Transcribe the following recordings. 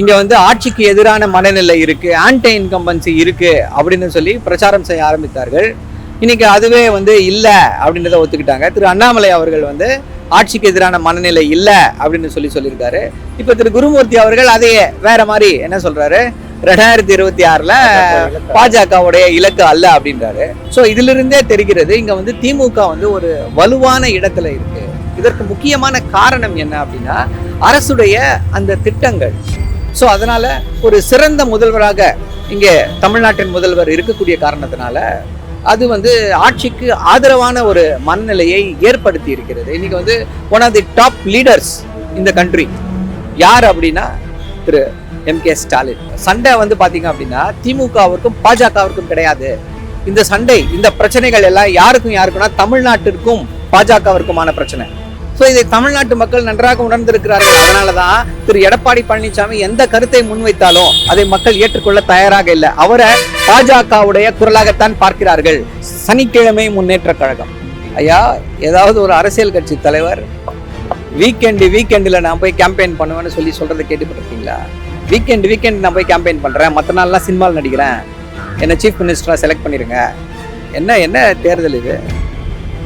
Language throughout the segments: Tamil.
இங்கே வந்து ஆட்சிக்கு எதிரான மனநிலை இருக்குது ஆன்டி இன்கம்பன்சி இருக்குது அப்படின்னு சொல்லி பிரச்சாரம் செய்ய ஆரம்பித்தார்கள். இன்றைக்கி அதுவே வந்து இல்லை அப்படின்றத ஒத்துக்கிட்டாங்க. திரு அண்ணாமலை அவர்கள் வந்து ஆட்சிக்கு எதிரான மனநிலை இல்லை அப்படின்னு சொல்லி சொல்லியிருக்காரு. இப்போ திரு குருமூர்த்தி அவர்கள் அதையே வேற மாதிரி என்ன சொல்றாரு? ரெண்டாயிரத்தி இருபத்தி ஆறில் பாஜகவுடைய இலக்கு அல்ல அப்படின்றாரு. ஸோ இதிலிருந்தே தெரிகிறது இங்கே வந்து திமுக வந்து ஒரு வலுவான இடத்துல இருக்கு. இதற்கு முக்கியமான காரணம் என்ன அப்படின்னா அரசுடைய அந்த திட்டங்கள். ஸோ அதனால் ஒரு சிறந்த முதல்வராக இங்கே தமிழ்நாட்டின் முதல்வர் இருக்கக்கூடிய காரணத்தினால அது வந்து ஆட்சிக்கு ஆதரவான ஒரு மனநிலையை ஏற்படுத்தி இருக்கிறது. இன்னைக்கு வந்து one of the top leaders இந்த கண்ட்ரி யார் அப்படின்னா திரு எம் கே ஸ்டாலின் சண்டை வந்து பார்த்தீங்க அப்படின்னா திமுகவிற்கும் பாஜகவிற்கும் கிடையாது. இந்த சண்டை இந்த பிரச்சனைகள் எல்லாம் யாருக்கும் யாருக்குன்னா தமிழ்நாட்டிற்கும் பாஜகவிற்குமான பிரச்சனை. ஸோ இதை தமிழ்நாட்டு மக்கள் நன்றாக உணர்ந்திருக்கிறார்கள். அதனால தான் திரு எடப்பாடி பழனிசாமி எந்த கருத்தை முன்வைத்தாலும் அதை மக்கள் ஏற்றுக்கொள்ள தயாராக இல்லை. அவரை பாஜகவுடைய குரலாகத்தான் பார்க்கிறார்கள். சனிக்கிழமை முன்னேற்ற கழகம். ஐயா ஏதாவது ஒரு அரசியல் கட்சி தலைவர் வீக்கெண்டு வீக்கெண்டில் நான் போய் கேம்பெயின் பண்ணுவேன்னு சொல்லி சொல்கிறத கேட்டுப்பட்டிருக்கீங்களா வீக்கெண்டு வீக்கெண்ட் நான் போய் கேம்பெயின் பண்ணுறேன் மற்ற நாள்லாம் சினிமாவில் நடிக்கிறேன். என்னை சீஃப் மினிஸ்டராக செலக்ட் பண்ணிடுங்க என்ன என்ன தேர்தல் இது?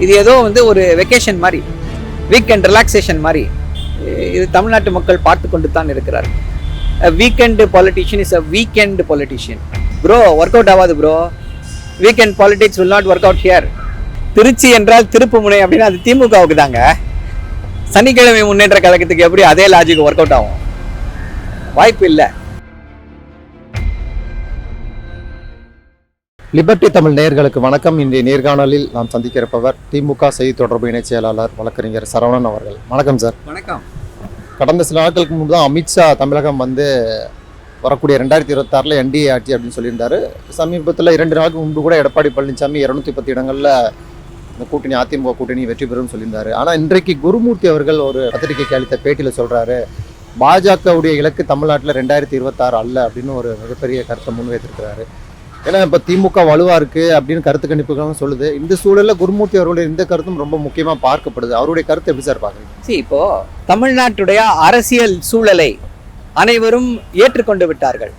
இது ஏதோ வந்து ஒரு வெக்கேஷன் மாதிரி. வீக்கெண்ட் ரிலாக்ஸேஷன் மாதிரி. இது தமிழ்நாட்டு மக்கள் பார்த்து கொண்டு தான் இருக்கிறார் weekend politician is a weekend politician bro work out ஆகாது bro weekend politics will not work out here Trichy என்றால் திருப்புமுனை அப்படின்னு அது திமுகவுக்கு தாங்க. சனிக்கிழமை முன்னேற்ற கழகத்துக்கு எப்படி அதே லாஜிக் ஒர்க் அவுட் ஆகும்? வாய்ப்பு இல்லை. லிபர்டி தமிழ் நேயர்களுக்கு வணக்கம். இன்றைய நேர்காணலில் நாம் சந்திக்க இருப்பவர் திமுக செய்தி தொடர்பு இணைச் செயலாளர் வழக்கறிஞர் சரவணன் அவர்கள். வணக்கம் சார். வணக்கம். கடந்த சில நாட்களுக்கு முன்பு தான் அமித்ஷா தமிழகம் வந்து வரக்கூடிய ரெண்டாயிரத்தி இருபத்தாறில் என்டிஏ ஆட்சி அப்படின்னு சொல்லியிருந்தாரு. சமீபத்தில் இரண்டு நாளுக்கு முன்பு கூட எடப்பாடி பழனிசாமி இரநூத்தி பத்து இடங்களில் இந்த கூட்டணி அதிமுக கூட்டணி வெற்றி பெறும்னு சொல்லியிருந்தாரு. ஆனால் இன்றைக்கு குருமூர்த்தி அவர்கள் ஒரு பத்திரிகைக்கு அளித்த பேட்டியில் சொல்கிறாரு பாஜகவுடைய இலக்கு தமிழ்நாட்டில் ரெண்டாயிரத்தி இருபத்தாறு அல்ல அப்படின்னு ஒரு மிகப்பெரிய கருத்தை முன்வைத்திருக்கிறாரு. ஏன்னா இப்போ திமுக வலுவாக இருக்குது அப்படின்னு கருத்து கணிப்புகளும் சொல்லுது. இந்த சூழலில் குருமூர்த்தி அவர்களுடைய இந்த கருத்தும் ரொம்ப முக்கியமாக பார்க்கப்படுது. அவருடைய கருத்து எப்படி சார் பார்க்குறீங்க சரி இப்போது தமிழ்நாட்டுடைய அரசியல் சூழலை அனைவரும் ஏற்றுக்கொண்டு விட்டார்கள்.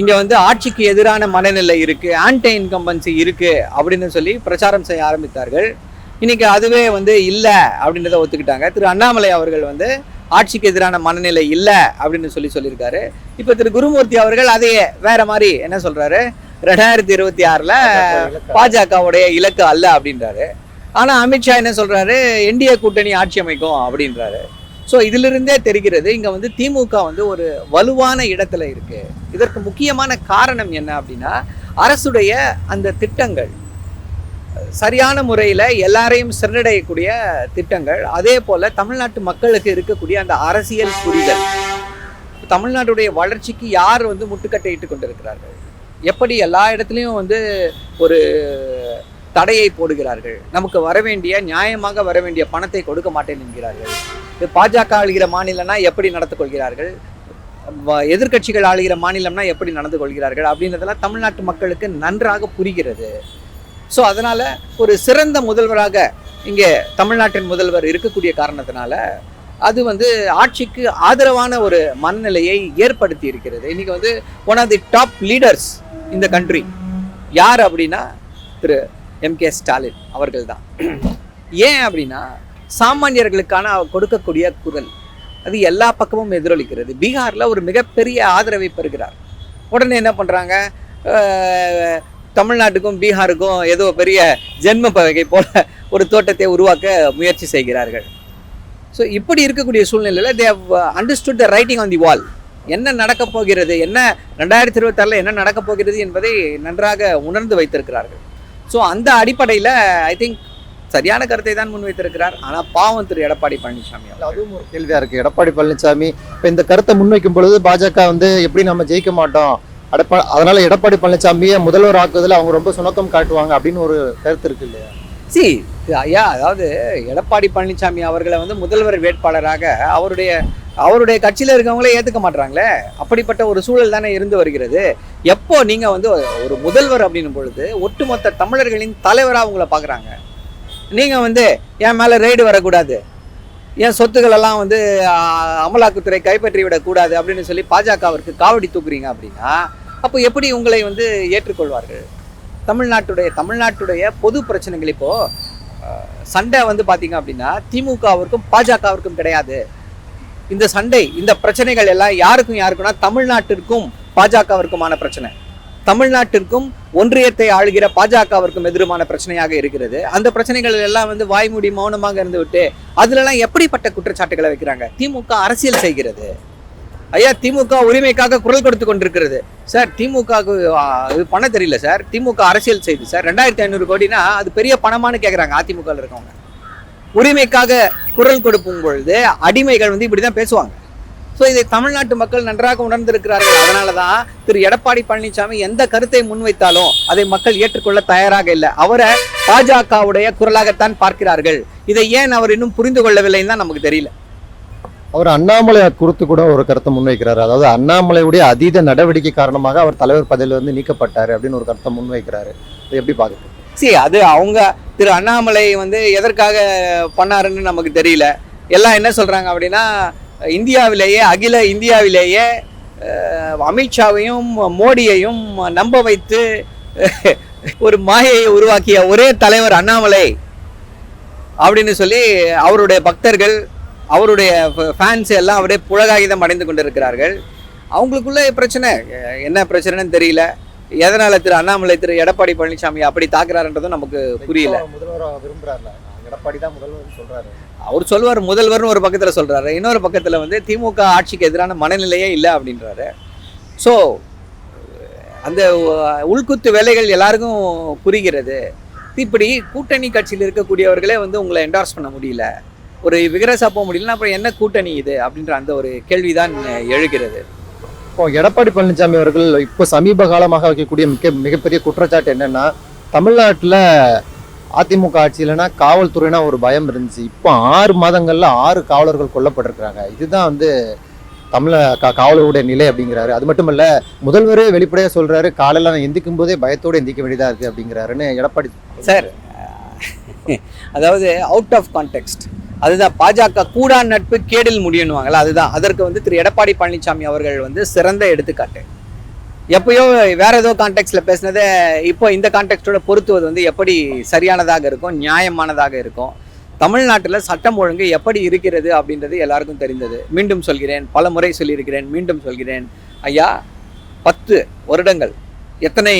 இங்கே வந்து ஆட்சிக்கு எதிரான மனநிலை இருக்குது ஆன்டி இன்கம்பன்சி இருக்குது அப்படின்னு சொல்லி பிரச்சாரம் செய்ய ஆரம்பித்தார்கள். இன்றைக்கி அதுவே வந்து இல்லை அப்படின்றத ஒத்துக்கிட்டாங்க. திரு அண்ணாமலை அவர்கள் வந்து ஆட்சிக்கு எதிரான மனநிலை இல்லை அப்படின்னு சொல்லி சொல்லியிருக்காரு. இப்போ திரு குருமூர்த்தி அவர்கள் அதையே வேற மாதிரி என்ன சொல்கிறாரு ரெண்டாயிரத்தி இருபத்தி ஆறுல பாஜகவுடைய இலக்கு அல்ல அப்படின்றாரு. ஆனா அமித்ஷா என்ன சொல்றாரு? என்டிஏ கூட்டணி ஆட்சி அமைக்கும் அப்படின்றாரு. ஸோ இதிலிருந்தே தெரிகிறது இங்க வந்து திமுக வந்து ஒரு வலுவான இடத்துல இருக்கு. இதற்கு முக்கியமான காரணம் என்ன அப்படின்னா அரசுடைய அந்த திட்டங்கள் சரியான முறையில் எல்லாரையும் சென்றடையக்கூடிய திட்டங்கள் அதே போல தமிழ்நாட்டு மக்களுக்கு இருக்கக்கூடிய அந்த அரசியல் புரிதல். தமிழ்நாட்டுடைய வளர்ச்சிக்கு யார் வந்து முட்டுக்கட்டையிட்டு கொண்டிருக்கிறார்கள்? எப்படி எல்லா இடத்துலையும் வந்து ஒரு தடையை போடுகிறார்கள்? நமக்கு வர வேண்டிய நியாயமாக வர வேண்டிய பணத்தை கொடுக்க மாட்டேன் என்கிறார்கள். இது பாஜக ஆளுகிற மாநிலம்னா எப்படி நடத்து கொள்கிறார்கள்? வ- எதிர்க்கட்சிகள் ஆளுகிற மாநிலம்னா எப்படி நடந்து கொள்கிறார்கள்? அப்படின்றதெல்லாம் தமிழ்நாட்டு மக்களுக்கு நன்றாக புரிகிறது. ஸோ அதனால் ஒரு சிறந்த முதல்வராக இங்கே தமிழ்நாட்டின் முதல்வர் இருக்கக்கூடிய காரணத்தினால அது வந்து ஆட்சிக்கு ஆதரவான ஒரு மனநிலையை ஏற்படுத்தி இருக்கிறது. இன்றைக்கி வந்து one of the top leaders இந்த கண்ட்ரி யார் அப்படின்னா திரு எம் கே ஸ்டாலின் அவர்கள் தான் ஏன் அப்படின்னா சாமானியர்களுக்கான அவர் கொடுக்கக்கூடிய குரல் அது எல்லா பக்கமும் எதிரொலிக்கிறது. பீகாரில் ஒரு மிகப்பெரிய ஆதரவை பெறுகிறார். உடனே என்ன பண்ணுறாங்க தமிழ்நாட்டுக்கும் பீகாருக்கும் ஏதோ பெரிய ஜென்ம பகை போல ஒரு தோட்டத்தை உருவாக்க முயற்சி செய்கிறார்கள். ஸோ இப்படி இருக்கக்கூடிய சூழ்நிலையில் they understood the writing on the wall என்ன நடக்கப் போகிறது? என்ன ரெண்டாயிரத்தி இருபத்தாறில் என்ன நடக்கப் போகிறது என்பதை நன்றாக உணர்ந்து வைத்திருக்கிறார்கள். ஸோ அந்த அடிப்படையில் ஐ திங்க் சரியான கருத்தை தான் முன்வைத்திருக்கிறார். ஆனால் பாவம் திரு எடப்பாடி பழனிசாமி. அதுவும் ஒரு கேள்வியா இருக்கு. எடப்பாடி பழனிசாமி இப்ப இந்த கருத்தை முன்வைக்கும் பொழுது பாஜக வந்து எப்படி நம்ம ஜெயிக்க மாட்டோம்? அடப்பா அதனால எடப்பாடி பழனிசாமியை முதல்வர் ஆக்குவதில் அவங்க ரொம்ப சுணக்கம் காட்டுவாங்க அப்படின்னு ஒரு கருத்து இருக்கு இல்லையா? சி ஐயா அதாவது எடப்பாடி பழனிசாமி அவர்களை வந்து முதல்வர் வேட்பாளராக அவருடைய அவருடைய கட்சியில் இருக்கவங்களே ஏற்றுக்க மாட்றாங்களே? அப்படிப்பட்ட ஒரு சூழல் தானே இருந்து வருகிறது. எப்போ நீங்கள் வந்து ஒரு முதல்வர் அப்படின்னும் பொழுது ஒட்டுமொத்த தமிழர்களின் தலைவராக உங்களை பார்க்குறாங்க நீங்கள் வந்து என் மேலே ரெய்டு வரக்கூடாது. என் சொத்துக்கள் எல்லாம் வந்து அமலாக்கத்துறை கைப்பற்றி விடக்கூடாது அப்படின்னு சொல்லி பாஜகவிற்கு காவடி தூக்குறீங்க அப்படின்னா அப்போ எப்படி உங்களை வந்து ஏற்றுக்கொள்வார்கள்? தமிழ்நாட்டுடைய தமிழ்நாட்டுடைய பொது பிரச்சனைகள் இப்போ சண்டை வந்து பார்த்தீங்க அப்படின்னா திமுகவிற்கும் பாஜகவிற்கும் கிடையாது. இந்த சண்டை இந்த பிரச்சனைகள் எல்லாம் யாருக்கும் யாருக்கும்னா தமிழ்நாட்டிற்கும் பாஜகவிற்குமான பிரச்சனை. தமிழ்நாட்டிற்கும் ஒன்றியத்தை ஆளுகிற பாஜகவிற்கும் எதிருமான பிரச்சனையாக இருக்கிறது. அந்த பிரச்சனைகள் எல்லாம் வந்து வாய்மூடி மௌனமாக இருந்து விட்டு அதுலலாம் எப்படிப்பட்ட குற்றச்சாட்டுகளை வைக்கிறாங்க? திமுக அரசியல் செய்கிறது. ஐயா திமுக உரிமைக்காக குரல் கொடுத்து கொண்டிருக்கிறது. சார் திமுக இது பண்ண தெரியல சார். திமுக அரசியல் செய்து சார். ரெண்டாயிரத்தி ஐநூறு கோடினா அது பெரிய பணமானு கேட்குறாங்க அதிமுகவில் இருக்கவங்க. உரிமைக்காக குரல் கொடுக்கும் பொழுது அடிமைகள் வந்து இப்படி தான் பேசுவாங்க. ஸோ இதை தமிழ்நாட்டு மக்கள் நன்றாக உணர்ந்திருக்கிறார்கள். அதனால தான் திரு. எடப்பாடி பழனிசாமி எந்த கருத்தை முன்வைத்தாலும் அதை மக்கள் ஏற்றுக்கொள்ள தயாராக இல்லை. அவரை பாஜகவுடைய குரலாகத்தான் பார்க்கிறார்கள். இதை ஏன் அவர் இன்னும் புரிந்து கொள்ளவில்லைன்னு தான் நமக்கு தெரியல. அவர் அண்ணாமலை குறித்து கூட ஒரு கருத்தை முன்வைக்கிறாரு. அதாவது அண்ணாமலையுடைய அதீத நடவடிக்கை காரணமாக அவர் தலைவர் பதவியிலிருந்து நீக்கப்பட்டார் நீக்கப்பட்டாரு அப்படின்னு ஒரு கருத்தை முன்வைக்கிறாரு. இதை எப்படி பாக்குறது சரி அது அவங்க திரு அண்ணாமலை வந்து எதற்காக பண்ணாருன்னு நமக்கு தெரியல. எல்லாம் என்ன சொல்றாங்க அப்படின்னா இந்தியாவிலேயே அகில இந்தியாவிலேயே அமித்ஷாவையும் மோடியையும் நம்ப வைத்து ஒரு மாயையை உருவாக்கிய ஒரே தலைவர் அண்ணாமலை அப்படின்னு சொல்லி அவருடைய பக்தர்கள் அவருடைய ஃபேன்ஸ் எல்லாம் அப்படியே புலகாகிதம் அடைந்து கொண்டிருக்கிறார்கள். அவங்களுக்குள்ள பிரச்சனை. என்ன பிரச்சனைன்னு தெரியல. எதனால திரு அண்ணாமலை திரு எடப்பாடி பழனிசாமி அப்படி தாக்குறாருன்றதும் நமக்கு புரியல. எடப்பாடி தான் முதல்வர் சொல்றாரு. அவர் சொல்வார் முதல்வர்னு ஒரு பக்கத்தில் சொல்றாரு. இன்னொரு பக்கத்தில் வந்து திமுக ஆட்சிக்கு எதிரான மனநிலையே இல்லை அப்படின்றாரு. ஸோ அந்த உள்குத்து வேலைகள் எல்லாருக்கும் புரிகிறது. இப்படி கூட்டணி கட்சியில் இருக்கக்கூடியவர்களே வந்து உங்களை என்டார்ஸ் பண்ண முடியல. ஒரு விகரசா போக முடியலன்னா அப்புறம் என்ன கூட்டணி இது அப்படின்ற அந்த ஒரு கேள்விதான் எழுகிறது. இப்போ எடப்பாடி பழனிசாமி அவர்கள் இப்போ சமீப காலமாக வைக்கக்கூடிய மிக மிகப்பெரிய குற்றச்சாட்டு என்னன்னா தமிழ்நாட்டுல அதிமுக ஆட்சியிலனா காவல்துறைனா ஒரு பயம் இருந்துச்சு. இப்போ ஆறு மாதங்கள்ல ஆறு காவலர்கள் கொல்லப்பட்டிருக்கிறாங்க. இதுதான் வந்து தமிழ கா காவலருடைய நிலை அப்படிங்கிறாரு. அது மட்டும் இல்ல முதல்வரே வெளிப்படையா சொல்றாரு காலையில நான் எந்திக்கும் போதே பயத்தோட எந்திக்க வேண்டியதா இருக்கு அப்படிங்கிறாருன்னு எடப்பாடி சார் அதாவது அவுட் ஆஃப் கான்டெக்ஸ்ட் அதுதான் பாஜக கூடா நட்பு கேடில் முடியணுவாங்கல்ல அதுதான். அதற்கு வந்து திரு எடப்பாடி பழனிசாமி அவர்கள் வந்து சிறந்த எடுத்துக்காட்டு. எப்பயோ வேற ஏதோ கான்டெக்ட்ல பேசினதை இப்போ இந்த கான்டெக்ட்டோட பொருத்துவது வந்து எப்படி சரியானதாக இருக்கும் நியாயமானதாக இருக்கும்? தமிழ்நாட்டில் சட்டம் ஒழுங்கு எப்படி இருக்கிறது அப்படின்றது எல்லாருக்கும் தெரிந்தது. மீண்டும் சொல்கிறேன் பல முறை சொல்லியிருக்கிறேன் மீண்டும் சொல்கிறேன். ஐயா பத்து வருடங்கள் எத்தனை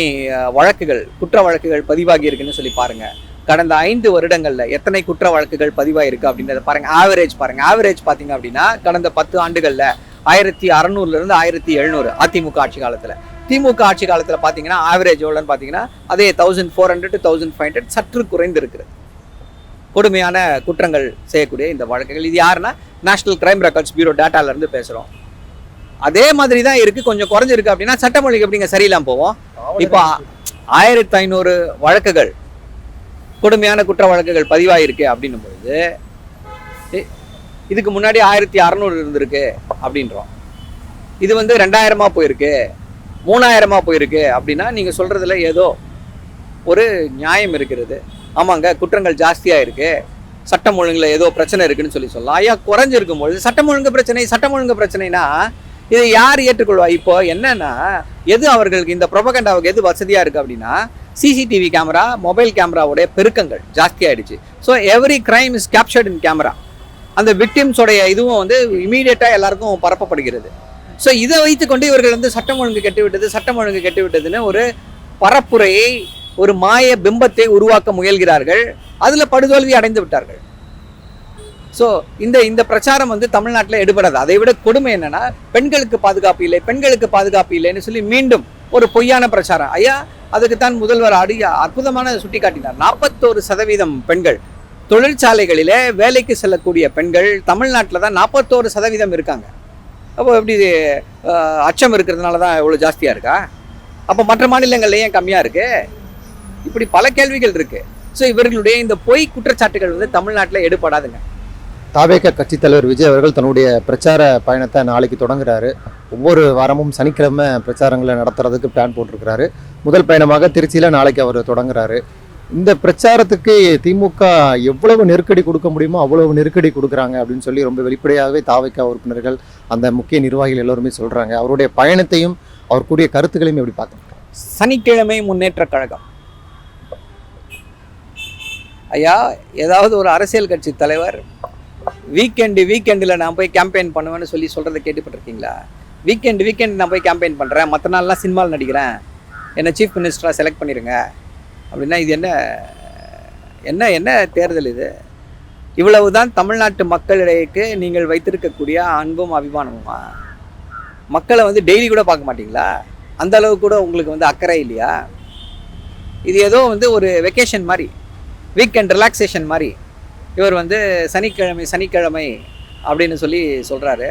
வழக்குகள் குற்ற வழக்குகள் பதிவாகி இருக்குன்னு சொல்லி பாருங்கள் கடந்த ஐந்து வருடங்கள்ல எத்தனை குற்ற வழக்குகள் பதிவாயிருக்கு அப்படின்றத பாருங்க. ஆவரேஜ் பாருங்க. ஆவரேஜ் பாத்தீங்க அப்படின்னா கடந்த பத்து ஆண்டுகள்ல ஆயிரத்தி அறநூறுல இருந்து ஆயிரத்தி எழுநூறு அதிமுக ஆட்சி காலத்துல. திமுக ஆட்சி காலத்துல பாத்தீங்கன்னா ஆவரேஜ் எவ்வளோன்னு பாத்தீங்கன்னா அதே thousand four hundred to thousand five hundred சற்று குறைந்து இருக்கிறது கொடுமையான குற்றங்கள் செய்யக்கூடிய இந்த வழக்குகள். இது யாருன்னா நேஷனல் கிரைம் ரெக்கார்ட்ஸ் பியூரோ டேட்டால இருந்து பேசுறோம். அதே மாதிரி தான் இருக்கு. கொஞ்சம் குறைஞ்சிருக்கு அப்படின்னா சட்டம் ஒழுங்கு எப்படிங்க சரியில்லாம போவோம். இப்போ ஆயிரத்தி ஐநூறு வழக்குகள் கொடுமையான குற்ற வழக்குகள் பதிவாயிருக்கு அப்படின்னும் பொழுது இதுக்கு முன்னாடி ஆயிரத்தி அறநூறு இருந்திருக்கு அப்படின்றோம். இது வந்து ரெண்டாயிரமா போயிருக்கு மூணாயிரமா போயிருக்கு அப்படின்னா நீங்கள் சொல்கிறதுல ஏதோ ஒரு நியாயம் இருக்கிறது. ஆமாங்க குற்றங்கள் ஜாஸ்தியாக இருக்கு சட்டம் ஒழுங்கில் ஏதோ பிரச்சனை இருக்குன்னு சொல்லி சொல்லலாம். ஐயா குறைஞ்சிருக்கும் பொழுது சட்டம் ஒழுங்கு பிரச்சனை சட்டம் ஒழுங்கு பிரச்சனைனா இதை யார் ஏற்றுக்கொள்வா? இப்போ என்னன்னா எது அவர்களுக்கு இந்த ப்ரொபகண்டாவுக்கு எது வசதியாக இருக்குது அப்படின்னா சிசிடிவி கேமரா மொபைல் கேமராவுடைய பெருக்கங்கள் ஜாஸ்தியாயிடுச்சு so every crime is captured in camera அந்த விக்டிம்ஸோடைய இதுவும் வந்து இமீடியட்டாக எல்லாருக்கும் பரப்பப்படுகிறது. ஸோ இதை வைத்துக்கொண்டு இவர்கள் வந்து சட்டம் ஒழுங்கு கெட்டுவிட்டது சட்டம் ஒழுங்கு கெட்டுவிட்டதுன்னு ஒரு பரப்புரையை ஒரு மாய பிம்பத்தை உருவாக்க முயல்கிறார்கள். அதில் படுதோல்வி அடைந்து விட்டார்கள். ஸோ இந்த இந்த பிரச்சாரம் வந்து தமிழ்நாட்டில் எடுபடாது. அதை விட கொடுமை என்னன்னா பெண்களுக்கு பாதுகாப்பு இல்லை பெண்களுக்கு பாதுகாப்பு இல்லைன்னு சொல்லி மீண்டும் ஒரு பொய்யான பிரச்சாரம். ஐயா அதுக்கு தான் முதல்வர் அடி அற்புதமான சுட்டி காட்டினார் நாற்பத்தோரு சதவீதம் பெண்கள் தொழிற்சாலைகளிலே வேலைக்கு செல்லக்கூடிய பெண்கள் தமிழ்நாட்டில் தான் நாற்பத்தோரு சதவீதம் இருக்காங்க. அப்போ எப்படி அச்சம் இருக்கிறதுனால தான் இவ்வளோ ஜாஸ்தியாக இருக்கா? அப்போ மற்ற மாநிலங்கள்ல ஏன் கம்மியாக இருக்கு? இப்படி பல கேள்விகள் இருக்கு. ஸோ இவர்களுடைய இந்த பொய் குற்றச்சாட்டுகள் வந்து தமிழ்நாட்டில் எடுபடாதுங்க. தாவேக கட்சித் தலைவர் விஜய் அவர்கள் தன்னுடைய பிரச்சார பயணத்தை நாளைக்கு தொடங்குறாரு. ஒவ்வொரு வாரமும் சனிக்கிழமை பிரச்சாரங்களை நடத்துறதுக்கு பிளான் போட்டிருக்கிறாரு. முதல் பயணமாக திருச்சியில் நாளைக்கு அவர் தொடங்குறாரு. இந்த பிரச்சாரத்துக்கு திமுக எவ்வளவு நெருக்கடி கொடுக்க முடியுமோ அவ்வளவு நெருக்கடி கொடுக்குறாங்க அப்படின்னு சொல்லி ரொம்ப வெளிப்படையாகவே தாவைக்கா உறுப்பினர்கள் அந்த முக்கிய நிர்வாகிகள் எல்லோருமே சொல்றாங்க. அவருடைய பயணத்தையும் அவர் கூடிய கருத்துக்களையும் எப்படி பார்க்கணும் சனிக்கிழமை முன்னேற்ற கழகம். ஐயா ஏதாவது ஒரு அரசியல் கட்சி தலைவர் வீக்கெண்டு வீக்கெண்டில் நான் போய் கேம்பெயின் பண்ணுவேன்னு சொல்லி சொல்கிறத கேட்டுப்பட்டிருக்கீங்களா வீக்கெண்டு வீக்கெண்ட் நான் போய் கேம்பெயின் பண்ணுறேன் மற்ற நாள்லாம் சினிமாவில் நடிக்கிறேன். என்னை சீஃப் மினிஸ்டராக செலக்ட் பண்ணிடுங்க அப்படின்னா இது என்ன என்ன என்ன தேர்தல் இது? இவ்வளவு தான் தமிழ்நாட்டு மக்களிடையேக்கு நீங்கள் வைத்திருக்கக்கூடிய அன்பும் அபிமானமுமா? மக்களை வந்து டெய்லி கூட பார்க்க மாட்டிங்களா? அந்த அளவுக்கு கூட உங்களுக்கு வந்து அக்கறை இல்லையா? இது ஏதோ வந்து ஒரு வெக்கேஷன் மாதிரி. வீக்கெண்ட் ரிலாக்ஸேஷன் மாதிரி. இவர் வந்து சனிக்கிழமை சனிக்கிழமை அப்படின்னு சொல்லி சொல்கிறாரு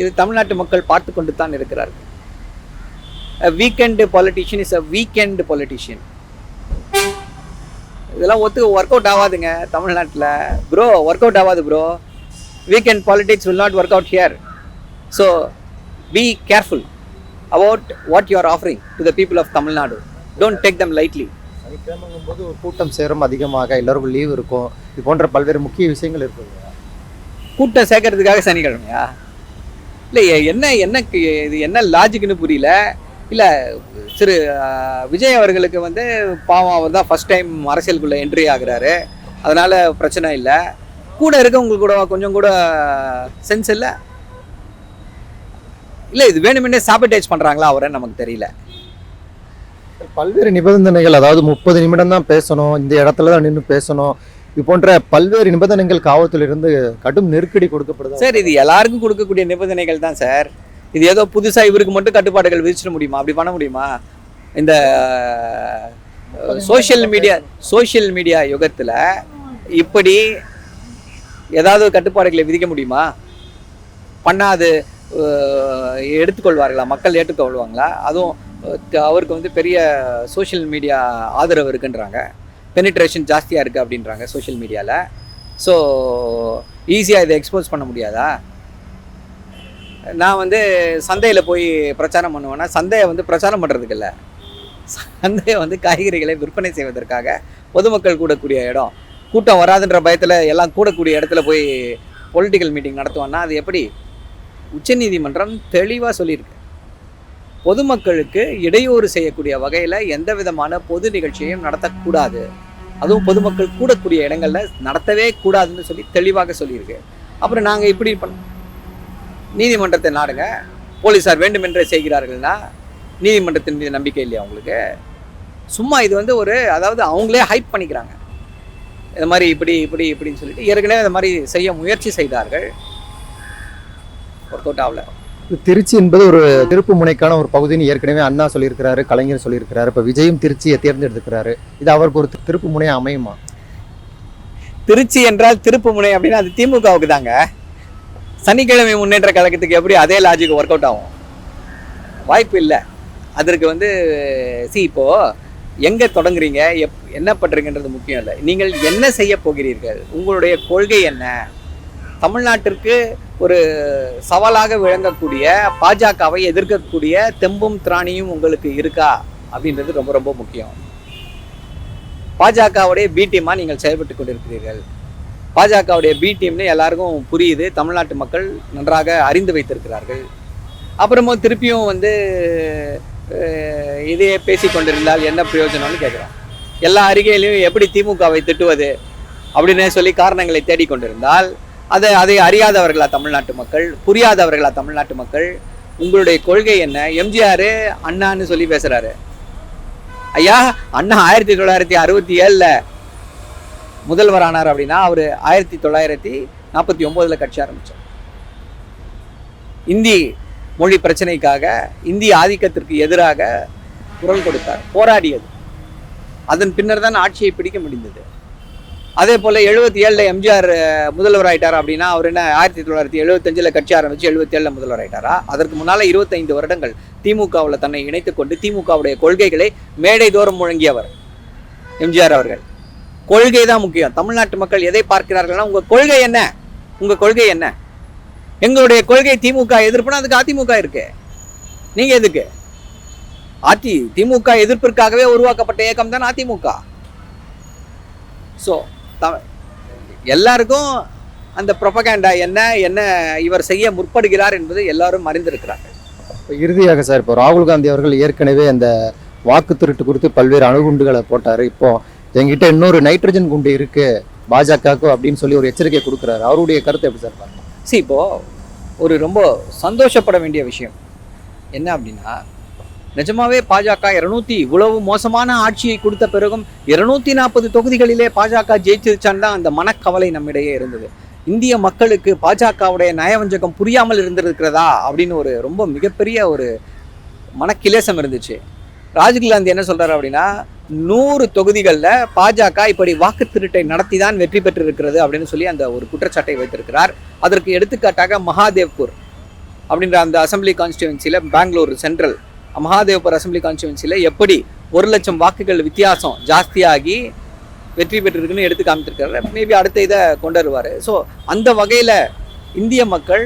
இது தமிழ்நாட்டு மக்கள் பார்த்து கொண்டு தான் இருக்கிறார்கள் weekend politician is a weekend politician இதெல்லாம் ஒத்து ஒர்க் அவுட் ஆகாதுங்க தமிழ்நாட்டில். ப்ரோ ஒர்க் அவுட் ஆகாது bro weekend politics will not work out here so be careful about what you are offering to the people of Tamil Nadu don't take them lightly சனிக்கிழமைங்கும் போது ஒரு கூட்டம் சேரும் அதிகமாக எல்லோருக்கும் லீவ் இருக்கும். இது போன்ற பல்வேறு முக்கிய விஷயங்கள் இருக்குது கூட்டம் சேர்க்கறதுக்காக சனிக்கிழமையா? இல்லை என்ன என்ன இது என்ன லாஜிக்னு புரியல. இல்லை திரு விஜய் அவர்களுக்கு வந்து பாவம் அவர் தான் ஃபஸ்ட் டைம் அரசியலுக்குள்ளே என்ட்ரி ஆகுறாரு. அதனால் பிரச்சனை இல்லை. கூட இருக்கவங்களுக்கு கூட கொஞ்சம் கூட சென்ஸ் இல்லை? இல்லை இது வேணுமென்னே சாபிட்டேஜ் பண்ணுறாங்களா அவரை நமக்கு தெரியல. பல்வேறு நிபந்தனைகள் அதாவது முப்பது நிமிடம் தான் பேசணும் இந்த இடத்துல தான் நின்று பேசணும் இது போன்ற பல்வேறு நிபந்தனைகள் காவல்துறையிலிருந்து கடும் நெருக்கடி கொடுக்கப்படுது? சார் இது எல்லாருக்கும் கொடுக்கக்கூடிய நிபந்தனைகள் தான் சார். இது ஏதோ புதுசாக இவருக்கு மட்டும் கட்டுப்பாடுகள் விதிச்சிட முடியுமா? அப்படி பண்ண முடியுமா? இந்த சோஷியல் மீடியா சோஷியல் மீடியா யுகத்தில் இப்படி ஏதாவது கட்டுப்பாடுகளை விதிக்க முடியுமா? பண்ணாது எடுத்துக்கொள்வார்களா? மக்கள் ஏற்றுக்கொள்வாங்களா? அதுவும் அவருக்கு வந்து பெரிய சோஷியல் மீடியா ஆதரவு இருக்குன்றாங்க. பெனிட்ரேஷன் ஜாஸ்தியாக இருக்குது அப்படின்றாங்க சோஷியல் மீடியாவில் ஸோ ஈஸியாக இதை எக்ஸ்போஸ் பண்ண முடியாதா? நான் வந்து சந்தையில் போய் பிரச்சாரம் பண்ணுவேன்னா சந்தையை வந்து பிரச்சாரம் பண்ணுறதுக்கு இல்லை. சந்தையை வந்து காய்கறிகளை விற்பனை செய்வதற்காக பொதுமக்கள் கூடக்கூடிய இடம். கூட்டம் வராதுன்ற பயத்தில் எல்லாம் கூடக்கூடிய இடத்துல போய் பொலிட்டிக்கல் மீட்டிங் நடத்துவோன்னா அது எப்படி? உச்சநீதிமன்றம் தெளிவாக சொல்லியிருக்கு. பொதுமக்களுக்கு இடையூறு செய்யக்கூடிய வகையில் எந்த விதமான பொது நிகழ்ச்சியையும் நடத்தக்கூடாது. அதுவும் பொதுமக்கள் கூடக்கூடிய இடங்களில் நடத்தவே கூடாதுன்னு சொல்லி தெளிவாக சொல்லியிருக்கு. அப்புறம் நாங்கள் இப்படி பண்ண நீதிமன்றத்தை நாடுங்க. போலீஸார் வேண்டுமென்றே செய்கிறார்கள்னா நீதிமன்றத்தின் மீது நம்பிக்கை இல்லையா அவங்களுக்கு சும்மா இது வந்து ஒரு அதாவது அவங்களே ஹைப் பண்ணிக்கிறாங்க. இந்த மாதிரி இப்படி இப்படி இப்படின்னு சொல்லிட்டு ஏற்கனவே இந்த மாதிரி செய்ய முயற்சி செய்தார்கள். ஒர்க் அவுட் ஆகல. திருச்சி என்பது ஒரு திருப்பு முனைக்கான ஒரு பகுதின்னு ஏற்கனவே அண்ணா சொல்லியிருக்கிறாரு கலைஞர் சொல்லியிருக்கிறாரு. இப்போ விஜயும் திருச்சியை தேர்ந்தெடுத்துக்கிறாரு. இது அவருக்கு ஒரு திருப்பு முனையா அமையுமா? திருச்சி என்றால் திருப்புமுனை அப்படின்னா அது திமுகவுக்கு தாங்க. சனிக்கிழமை முன்னேற்ற கழகத்துக்கு எப்படி அதே லாஜிக் ஒர்க் அவுட் ஆகும்? வாய்ப்பு இல்லை. அதற்கு வந்து சி இப்போ எங்கே தொடங்குறீங்க? எப் என்ன பண்ணுறீங்கன்றது முக்கியம் இல்லை. நீங்கள் என்ன செய்ய போகிறீர்கள்? உங்களுடைய கொள்கை என்ன? தமிழ்நாட்டிற்கு ஒரு சவாலாக விளங்கக்கூடிய பாஜகவை எதிர்க்கக்கூடிய தெம்பும் திராணியும் உங்களுக்கு இருக்கா? அப்படின்றது ரொம்ப ரொம்ப முக்கியம். பாஜகவுடைய பி டீமா நீங்கள் செயல்பட்டு கொண்டிருக்கிறீர்கள். பாஜகவுடைய பி டீம்னு எல்லாருக்கும் புரியுது. தமிழ்நாட்டு மக்கள் நன்றாக அறிந்து வைத்திருக்கிறார்கள். அப்புறமும் திருப்பியும் வந்து இதையே பேசி கொண்டிருந்தால் என்ன பிரயோஜனம்னு கேட்குறோம். எல்லா அறிக்கையிலையும் எப்படி திமுகவை திட்டுவது அப்படின்னு சொல்லி காரணங்களை தேடிக்கொண்டிருந்தால் அதை அதை அறியாதவர்களா தமிழ்நாட்டு மக்கள்? புரியாதவர்களா தமிழ்நாட்டு மக்கள்? உங்களுடைய கொள்கை என்ன? எம்ஜிஆர் அண்ணான்னு சொல்லி பேசுறாரு. ஐயா அண்ணா ஆயிரத்தி தொள்ளாயிரத்தி அறுபத்தி ஏழில் முதல்வர் ஆனார் அப்படின்னா அவர் ஆயிரத்தி தொள்ளாயிரத்தி நாற்பத்தி ஒம்போதில் கட்சி ஆரம்பித்தார் இந்தி மொழி பிரச்சனைக்காக இந்திய ஆதிக்கத்திற்கு எதிராக குரல் கொடுத்தார் போராடியது. அதன் பின்னர் தான் ஆட்சியை பிடிக்க முடிந்தது. அதே போல் எழுபத்தி ஏழில் எம்ஜிஆர் முதல்வர் ஆயிட்டார் அப்படின்னா அவர் என்ன ஆயிரத்தி தொள்ளாயிரத்தி எழுபத்தஞ்சில் கட்சி ஆரம்பித்து எழுபத்தி ஏழில் முதல்வர் ஆயிட்டாரா? அதற்கு முன்னால் இருபத்தைந்து வருடங்கள் திமுகவில் தன்னை இணைத்துக்கொண்டு திமுகவுடைய கொள்கைகளை மேடை தோறும் முழங்கியவர் எம்ஜிஆர் அவர்கள். கொள்கை தான் முக்கியம். தமிழ்நாட்டு மக்கள் எதை பார்க்கிறார்கள்னா உங்கள் கொள்கை என்ன? உங்கள் கொள்கை என்ன? எங்களுடைய கொள்கை திமுக எதிர்ப்புனா அதுக்கு அதிமுக இருக்கு. நீங்கள் எதுக்கு? அதி திமுக எதிர்ப்பிற்காகவே உருவாக்கப்பட்ட இயக்கம் தான் அதிமுக. ஸோ எல்லாருக்கும் அந்த ப்ரொபகேண்டா என்ன என்ன இவர் செய்ய முற்படுகிறார் என்பது எல்லாரும் அறிந்திருக்கிறார்கள். இறுதியாக சார் இப்போ ராகுல் காந்தி அவர்கள் ஏற்கனவே அந்த வாக்கு திருட்டு குறித்து பல்வேறு அணுகுண்டுகளை போட்டார். இப்போ என்கிட்ட இன்னொரு நைட்ரஜன் குண்டு இருக்கு பாஜகவுக்கு அப்படின்னு சொல்லி ஒரு எச்சரிக்கை கொடுக்குறாரு. அவருடைய கருத்தை எப்படி சார்? பார்க்கலாம் see இப்போ ஒரு ரொம்ப சந்தோஷப்பட வேண்டிய விஷயம். என்ன அப்படின்னா நிஜமாவே பாஜக இருநூத்தி இவ்வளவு மோசமான ஆட்சியை கொடுத்த பிறகும் இருநூத்தி நாற்பது தொகுதிகளிலே பாஜக ஜெயிச்சிருச்சான் தான் அந்த மனக்கவலை நம்மிடையே இருந்தது. இந்திய மக்களுக்கு பாஜகவுடைய நயவஞ்சகம் புரியாமல் இருந்திருக்கிறதா அப்படின்னு ஒரு ரொம்ப மிகப்பெரிய ஒரு மனக்கிலேசம் இருந்துச்சு. ராஜீவ் காந்தி என்ன சொல்றாரு அப்படின்னா நூறு தொகுதிகளில் பாஜக இப்படி வாக்கு திருட்டை நடத்தி தான் வெற்றி பெற்றிருக்கிறது அப்படின்னு சொல்லி அந்த ஒரு குற்றச்சாட்டை வைத்திருக்கிறார். அதற்கு எடுத்துக்காட்டாக மகாதேவ்பூர் அப்படின்ற அந்த அசம்பிளி கான்ஸ்டியூன்சியில் பெங்களூர் சென்ட்ரல் மகாதேவ்பூர் அசம்பிளி கான்ஸ்டுவன்சியில் எப்படி ஒரு லட்சம் வாக்குகள் வித்தியாசம் ஜாஸ்தியாகி வெற்றி பெற்றிருக்குன்னு எடுத்து காமிச்சிருக்காரு மேபி அடுத்த இதை கொண்டு வருவார் ஸோ அந்த வகையில் இந்திய மக்கள்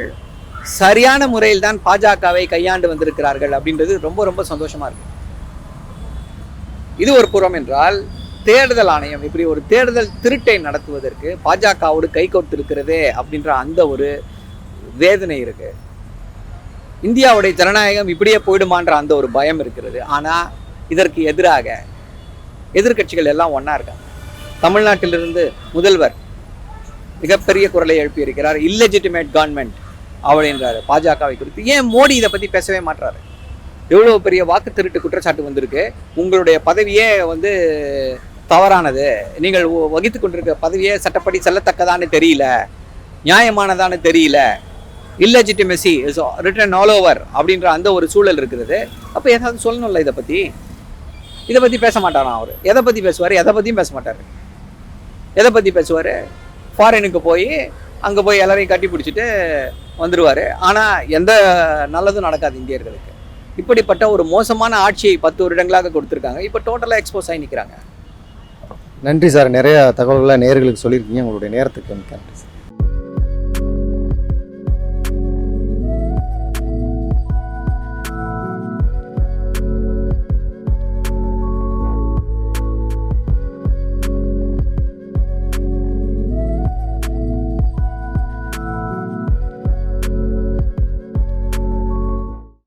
சரியான முறையில் தான் பாஜகவை கையாண்டு வந்திருக்கிறார்கள் அப்படின்றது ரொம்ப ரொம்ப சந்தோஷமா இருக்கு. இது ஒரு புறம் என்றால் தேர்தல் ஆணையம் இப்படி ஒரு தேர்தல் திருட்டை நடத்துவதற்கு பாஜகவோடு கை கோர்த்திருக்கிறதே அப்படின்ற அந்த ஒரு வேதனை இருக்கு. இந்தியாவுடைய ஜனநாயகம் இப்படியே போயிடுமான்ற அந்த ஒரு பயம் இருக்கிறது. ஆனால் இதற்கு எதிராக எதிர்க்கட்சிகள் எல்லாம் ஒன்றா இருக்காங்க. தமிழ்நாட்டிலிருந்து முதல்வர் மிகப்பெரிய குரலை எழுப்பியிருக்கிறார். இல்லெஜிட்டிமேட் கவர்மெண்ட் அப்படின்றாரு பாஜகவை குறித்து. ஏன் மோடி இதை பற்றி பேசவே மாட்றாரு? எவ்வளோ பெரிய வாக்கு திருட்டு குற்றச்சாட்டு வந்திருக்கு. உங்களுடைய பதவியே வந்து தவறானது. நீங்கள் வகித்து கொண்டிருக்க பதவியே சட்டப்படி செல்லத்தக்கதான்னு தெரியல. நியாயமானதான்னு தெரியல. Illegitimacy is written all over அப்படின்ற அந்த ஒரு சூழல் இருக்கிறது. அப்போ ஏதாவது சொல்லணும்ல இதை பற்றி இதை பற்றி பேச மாட்டாராம் அவர்? எதை பற்றி பேசுவார்? எதை பற்றியும் பேச மாட்டார். எதை பற்றி பேசுவார்? ஃபாரினுக்கு போய் அங்கே போய் எல்லாரையும் கட்டி பிடிச்சிட்டு வந்துடுவார் ஆனால் எந்த நல்லதும் நடக்காது இந்தியர்களுக்கு இப்படிப்பட்ட ஒரு மோசமான ஆட்சியை பத்து வருடங்களாக கொடுத்துருக்காங்க. இப்போ டோட்டலாக எக்ஸ்போஸ் ஆகி நிற்கிறாங்க நன்றி சார். நிறையா தகவல்களை நேர்களுக்கு சொல்லியிருக்கீங்க. உங்களுடைய நேரத்துக்கு நன்றி சார்.